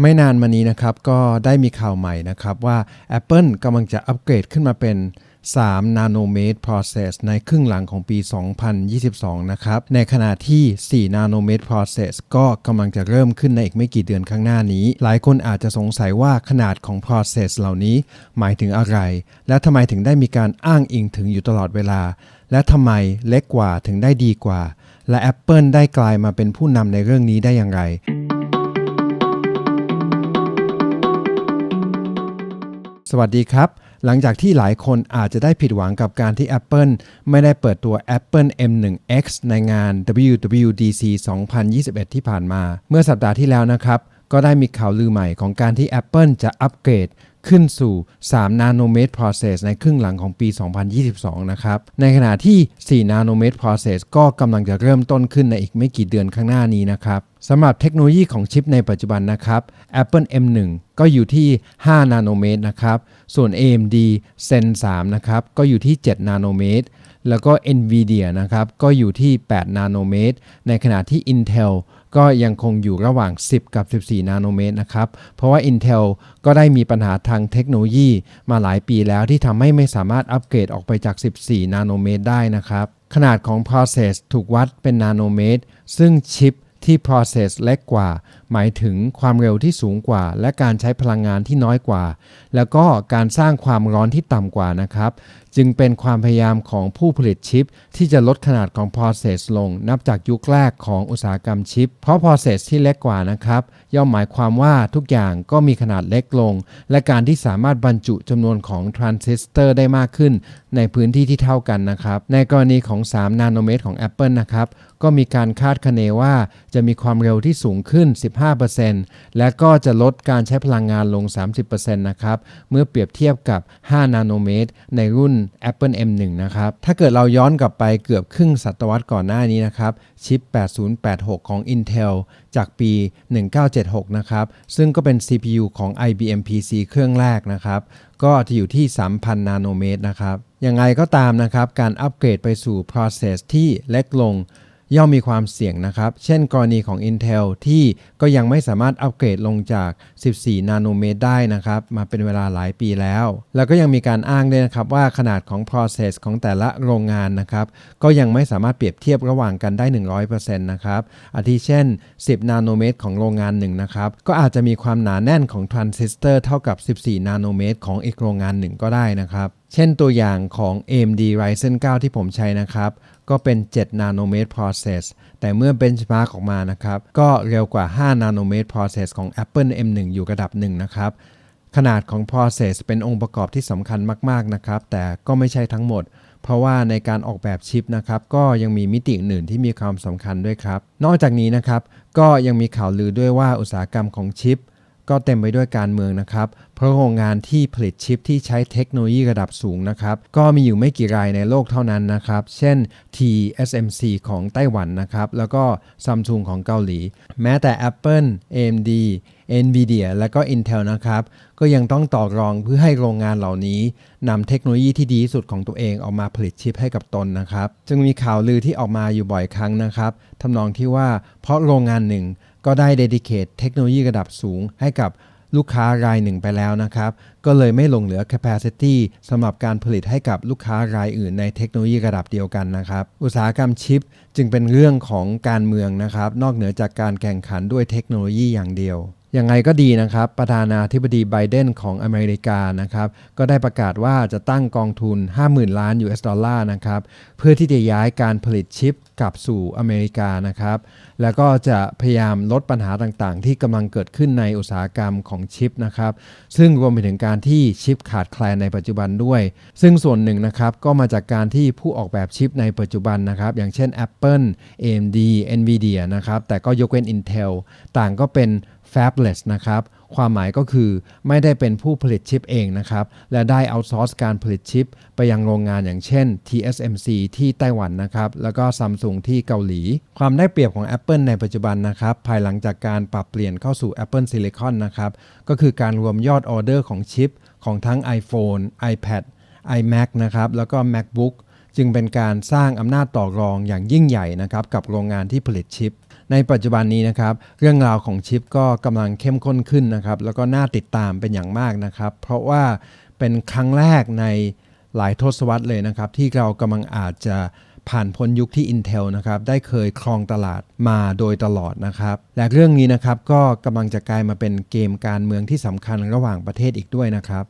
ไม่นานมานี้นะครับก็ได้มีข่าวใหม่นะครับว่า Apple กำลังจะอัปเกรดขึ้นมาเป็น 3 nanometer process ในครึ่งหลังของปี 2022 นะครับ ในขณะที่ 4 nanometer process ก็กำลังจะเริ่มขึ้นในอีกไม่กี่เดือนข้างหน้านี้ หลายคนอาจจะสงสัยว่าขนาดของ process เหล่านี้หมายถึงอะไร และทำไมถึงได้มีการอ้างอิงถึงอยู่ตลอดเวลา และทำไมเล็กกว่าถึงได้ดีกว่า และ Apple ได้กลายมาเป็นผู้นำในเรื่องนี้ได้อย่างไร สวัสดีครับ หลังจากที่หลายคนอาจจะได้ผิดหวังกับการที่ Apple ไม่ได้เปิดตัว Apple M1X ในงาน WWDC 2021 ที่ผ่านมา เมื่อสัปดาห์ที่แล้วนะครับ ก็ได้มีข่าวลือใหม่ของการที่ Apple จะอัปเกรด ขึ้นสู่3 nanometer process ในครึ่งหลังของปี 2022 นะครับ ในขณะที่4 nanometer process ก็กำลังจะเริ่มต้นขึ้นในอีกไม่กี่เดือนข้างหน้านี้นะครับสำหรับเทคโนโลยีของชิปในปัจจุบันนะครับ Apple M1 ก็อยู่ที่ 5 นาโนเมตรนะครับ ส่วน AMD Zen 3 นะครับ ก็อยู่ที่ 7 นาโนเมตร แล้วก็ NVIDIA นะครับ ก็อยู่ที่ 8 นาโนเมตร ในขณะที่ Intel ก็ยังคงอยู่ระหว่าง 10 กับ 14 นาโนเมตรนะครับ เพราะว่า Intel ก็ได้มีปัญหาทางเทคโนโลยีมาหลายปีแล้วที่ทำให้ไม่สามารถอัปเกรดออกไปจาก 14 นาโนเมตรได้นะครับ ขนาดของ process ถูกวัดเป็นนาโนเมตร ซึ่งชิปที่ process เล็กกว่า หมายถึงความเร็วที่สูงกว่า และการใช้พลังงานที่น้อยกว่า แล้วก็การสร้างความร้อนที่ต่ำกว่านะครับ จึงเป็นความพยายามของผู้ผลิตชิป ที่จะลดขนาดของ process ลง นับจากยุคแรกของอุตสาหกรรมชิป เพราะ process ที่เล็กกว่านะครับ ย่อมหมายความว่าทุกอย่างก็มีขนาดเล็กลง และการที่สามารถบรรจุจำนวนของทรานซิสเตอร์ได้มากขึ้น ในพื้นที่ที่เท่ากันนะครับ ในกรณีของ 3 นาโนเมตรของ Apple นะครับก็มีการคาดคะเนว่าจะมีความเร็วที่สูงขึ้น 15%และก็จะลดการใช้พลังงานลง 30%นะครับ เมื่อเปรียบเทียบกับ 5 นาโนเมตร ในรุ่น Apple M1 นะครับ ถ้าเกิดเราย้อนกลับไปเกือบครึ่งศตวรรษก่อนหน้านี้นะครับ ชิป 8086 ของ Intel จากปี 1976 นะครับ ซึ่งก็เป็น CPU ของ IBM PC เครื่องแรกนะครับ ก็จะอยู่ที่ 3,000 นาโนเมตรนะครับยังไงก็ตามนะครับ การอัปเกรดไปสู่ process ที่เล็กลง ย่อมมีความเสี่ยงนะครับ เช่นกรณีของ Intel ที่ก็ยังไม่สามารถอัปเกรดลงจาก 14 นาโนเมตรได้นะครับ มาเป็นเวลาหลายปีแล้ว แล้วก็ยังมีการอ้างด้วยนะครับว่าขนาดของ process ของแต่ละโรงงานนะครับ ก็ยังไม่สามารถเปรียบเทียบระหว่างกันได้ 100%นะครับ อาทิเช่น 10 นาโนเมตรของโรงงานหนึ่งนะครับ ก็อาจจะมีความหนาแน่นของทรานซิสเตอร์เท่ากับ 14 นาโนเมตรของอีกโรงงานหนึ่งก็ได้นะครับเช่นตัวอย่างของ AMD Ryzen 9 ที่ผมใช้นะครับ ก็เป็น7นาโนเมตร process แต่เมื่อ benchmark ออกมานะครับ ก็เร็วกว่า5นาโนเมตร process ของ Apple M1 อยู่ระดับหนึ่งนะครับ ขนาดของ process เป็นองค์ประกอบที่สำคัญมาก ๆ นะครับ แต่ก็ไม่ใช่ทั้งหมด เพราะว่าในการออกแบบชิปนะครับ ก็ยังมีมิติอื่นที่มีความสำคัญด้วยครับ นอกจากนี้นะครับ ก็ยังมีข่าวลือด้วยว่าอุตสาหกรรมของชิป ก็เต็มไปด้วยการเมืองนะครับ เพราะโรงงานที่ผลิตชิปที่ใช้เทคโนโลยีระดับสูงนะครับ ก็มีอยู่ไม่กี่รายในโลกเท่านั้นนะครับ เช่น TSMC ของไต้หวันนะครับ แล้วก็ Samsung ของเกาหลี แม้แต่ Apple AMD NVIDIA และก็ Intel นะครับ ก็ยังต้องต่อรองเพื่อให้โรงงานเหล่านี้นำเทคโนโลยีที่ดีที่สุดของตัวเองออกมาผลิตชิปให้กับตนนะครับ จึงมีข่าวลือที่ออกมาอยู่บ่อยครั้งนะครับทำนองที่ว่าเพราะโรงงานหนึ่ง ก็ได้เดดิเคทเทคโนโลยีระดับสูงให้กับลูกค้ารายหนึ่งไปแล้วนะครับ ก็เลยไม่หลงเหลือ capacity สำหรับการผลิตให้กับลูกค้ารายอื่นในเทคโนโลยีระดับเดียวกันนะครับ อุตสาหกรรมชิปจึงเป็นเรื่องของการเมืองนะครับ นอกเหนือจากการแข่งขันด้วยเทคโนโลยีอย่างเดียว ยังไงก็ดีนะครับ ประธานาธิบดีไบเดนของอเมริกานะครับ ก็ได้ประกาศว่าจะตั้งกองทุน 50,000 ล้าน US ดอลลาร์นะครับ เพื่อที่จะย้ายการผลิตชิปกลับสู่อเมริกานะครับ แล้วก็จะพยายามลดปัญหาต่างๆ ที่กำลังเกิดขึ้นในอุตสาหกรรมของชิปนะครับ ซึ่งรวมไปถึงการที่ชิปขาดแคลนในปัจจุบันด้วย ซึ่งส่วนหนึ่งนะครับก็มาจากการที่ผู้ออกแบบชิปในปัจจุบันนะครับ อย่างเช่น Apple AMD Nvidia นะครับ แต่ก็ยกเว้น Intel ต่างก็เป็น fabless นะครับ ความหมายก็คือไม่ได้เป็นผู้ผลิตชิปเองนะครับ และได้เอาซอร์สการผลิตชิป ไปยังโรงงานอย่างเช่น TSMC ที่ไต้หวันนะครับ แล้วก็ Samsung ที่เกาหลี ความได้เปรียบของ Apple ในปัจจุบันนะครับ ภายหลังจากการปรับเปลี่ยนเข้าสู่ Apple Silicon นะครับ ก็คือการรวมยอดออเดอร์ของชิป ของทั้ง iPhone iPad iMac นะครับ แล้วก็ MacBook จึงเป็นการสร้างอำนาจต่อรองอย่างยิ่งใหญ่นะครับกับโรงงานที่ผลิตชิป ในปัจจุบันนี้นะครับ เรื่องราวของชิปก็กำลังเข้มข้นขึ้นนะครับ แล้วก็น่าติดตามเป็นอย่างมากนะครับ เพราะว่าเป็นครั้งแรกในหลายทศวรรษเลยนะครับ ที่เรากำลังอาจจะผ่านพ้นยุคที่ Intel นะครับได้เคยครองตลาดมาโดยตลอดนะครับ และเรื่องนี้นะครับก็กำลังจะกลายมาเป็นเกมการเมืองที่สำคัญระหว่างประเทศอีกด้วยนะครับ